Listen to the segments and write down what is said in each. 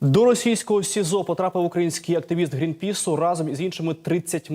До російського СІЗО потрапив український активіст Грінпісу разом із іншими 30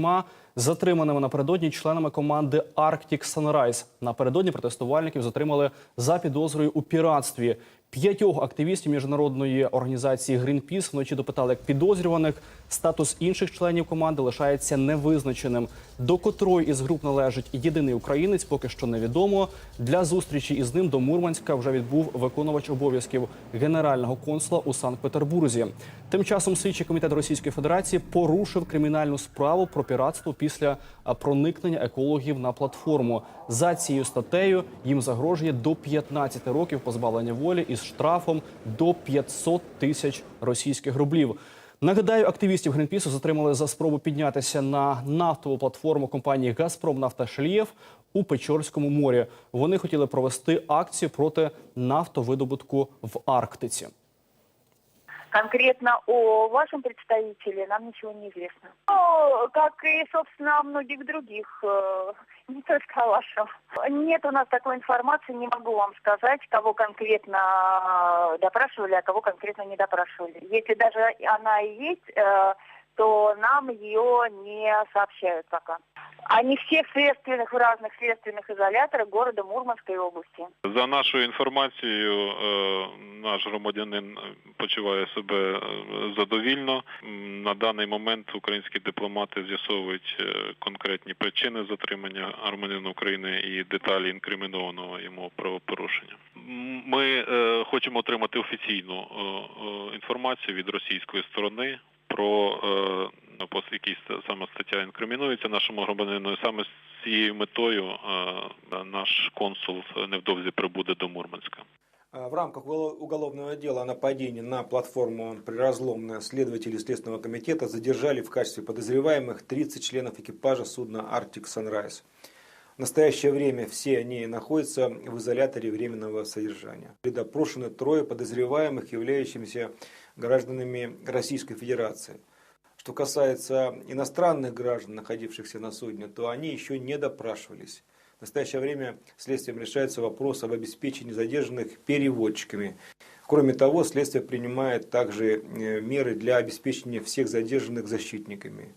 затриманими напередодні членами команди Arctic Sunrise. Напередодні протестувальників затримали за підозрою у піратстві. П'ятьох активістів міжнародної організації Greenpeace вночі допитали як підозрюваних. Статус інших членів команди лишається невизначеним. До котрої із груп належить єдиний українець, поки що невідомо. Для зустрічі із ним до Мурманська вже відбув виконувач обов'язків генерального консула у Санкт-Петербурзі. Тим часом слідчий комітет Російської Федерації порушив кримінальну справу про піратство після проникнення екологів на платформу. За цією статтею їм загрожує до 15 років позбавлення волі із штрафом до 500 тисяч російських рублів. Нагадаю, активістів Грінпісу затримали за спробу піднятися на нафтову платформу компанії Газпром Нафташлієв у Печорському морі. Вони хотіли провести акцію проти нафтовидобутку в Арктиці. Конкретно о вашем представителе нам ничего не известно. Ну, как и, собственно, о многих других, э, не только о вашем. Нет у нас такой информации, не могу вам сказать, кого конкретно допрашивали, а кого конкретно не допрашивали. Если даже она и есть, э, то нам ее не сообщают пока. Они все в следственных, в разных следственных изоляторах города Мурманской области. За нашою інформацією, е, наш громадянин почуває себе е, задовільно. М, На даний момент українські дипломати з'ясовують е, конкретні причини затримання громадянина України і деталі інкримінованого йому правопорушення. М, Ми е, хочемо отримати офіційну е, е, інформацію від російської сторони про е, по якій саме стаття інкримінується нашому громадянину. І саме з цією метою е, наш консул невдовзі прибуде до Мурманська. А В рамках уголо- уголовного дела о нападении на платформу «Приразломная» следователи Следственного комитета задержали в качестве подозреваемых 30 членов экипажа судна «Арктик Sunrise». В настоящее время все они находятся в изоляторе временного содержания. Были допрошены трое подозреваемых, являющимися гражданами Российской Федерации. что касается иностранных граждан, находившихся на судне, то они еще не допрашивались. В настоящее время следствием решается вопрос об обеспечении задержанных переводчиками. Кроме того, следствие принимает также э, меры для обеспечения всех задержанных защитниками.